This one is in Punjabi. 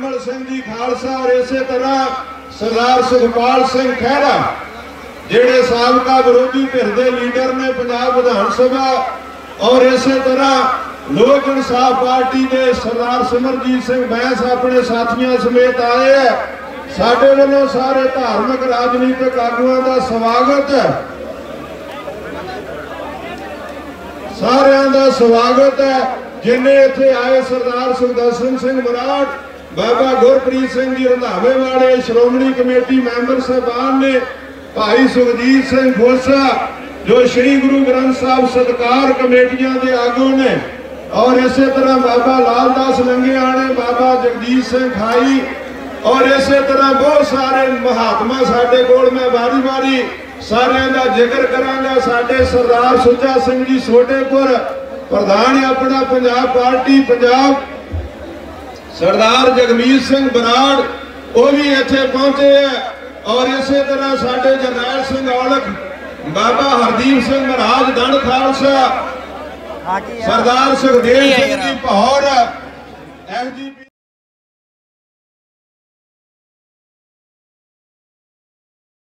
ਕਮਲ ਸਿੰਘ ਜੀ ਖਾਲਸਾ ਔਰ ਇਸੇ ਤਰ੍ਹਾਂ ਸਰਦਾਰ ਸੁਖਪਾਲ ਸਿੰਘ ਖਹਿਰਾ, ਜਿਹੜੇ ਸਾਬਕਾ ਵਿਰੋਧੀ ਧਿਰ ਦੇ ਲੀਡਰ ਨੇ ਪੰਜਾਬ ਵਿਧਾਨ ਸਭਾ ਔਰ ਇਸੇ ਤਰ੍ਹਾਂ ਲੋਕ ਇਨਸਾਫ ਪਾਰਟੀ ਦੇ ਸਰਦਾਰ ਸਿਮਰਜੀਤ ਸਿੰਘ ਬੈਂਸ ਆਪਣੇ ਸਾਥੀਆਂ ਸਮੇਤ ਆਏ ਹੈ। ਸਾਡੇ ਵੱਲੋਂ ਸਾਰੇ ਧਾਰਮਿਕ ਰਾਜਨੀਤਿਕ ਆਗੂਆਂ ਦਾ ਸਵਾਗਤ ਹੈ। ਸਾਰਿਆਂ ਦਾ ਸਵਾਗਤ ਹੈ। ਜਿਨੇ ਇੱਥੇ ਆਏ ਸਰਦਾਰ ਸੁਖਦਰਸ਼ਨ ਸਿੰਘ ਬਰਾੜ ਬਾਬਾ ਗੁਰਪ੍ਰੀਤ ਸਿੰਘ ਜੀ ਰੰਧਾਵੇ ਵਾਲੇ, ਸ਼੍ਰੋਮਣੀ ਕਮੇਟੀ ਮੈਂਬਰ ਸਾਹਿਬਾਨ ਨੇ ਭਾਈ ਸੁਖਜੀਤ ਸਿੰਘ ਖੋਸਾ, ਜੋ ਸ੍ਰੀ ਗੁਰੂ ਗ੍ਰੰਥ ਸਾਹਿਬ ਸਤਕਾਰ ਕਮੇਟੀਆਂ ਦੇ ਆਗੂ ਨੇ, ਔਰ ਇਸੇ ਤਰ੍ਹਾਂ ਬਾਬਾ ਲਾਲਦਾਸ ਲੰਗੇਆਣੇ ਬਾਬਾ ਜਗਜੀਤ ਸਿੰਘ ਖਾਈ, ਔਰ ਇਸੇ ਤਰ੍ਹਾਂ ਬਹੁਤ ਸਾਰੇ ਮਹਾਤਮਾ ਸਾਡੇ ਕੋਲ, ਮੈਂ ਵਾਰੀ ਵਾਰੀ ਸਾਰਿਆਂ ਦਾ ਜ਼ਿਕਰ ਕਰਾਂਗਾ, ਸਾਡੇ ਸਰਦਾਰ ਸੁੱਚਾ ਸਿੰਘ ਜੀ ਛੋਟੇਪੁਰ ਪ੍ਰਧਾਨ ਆਪਣਾ, ਪੰਜਾਬ ਪਾਰਟੀ, ਪੰਜਾਬ ਸਰਦਾਰ ਜਗਮੀਤ ਸਿੰਘ ਬਰਾੜ ਉਹ ਵੀ ਇੱਥੇ ਪਹੁੰਚੇ ਹੈ ਔਰ ਇਸੇ ਤਰ੍ਹਾਂ ਸਾਡੇ ਜਰਨੈਲ ਸਿੰਘ ਔਲਖ ਬਾਬਾ ਹਰਦੀਪ ਸਿੰਘ ਮਹਾਰਾਜ ਦੰਡ ਖਾਲਸਾ ਸਰਦਾਰ ਸੁਖਦੇਵ ਸਿੰਘ ਜੀ ਪਹੌਰ ਐਸਜੀਪੀ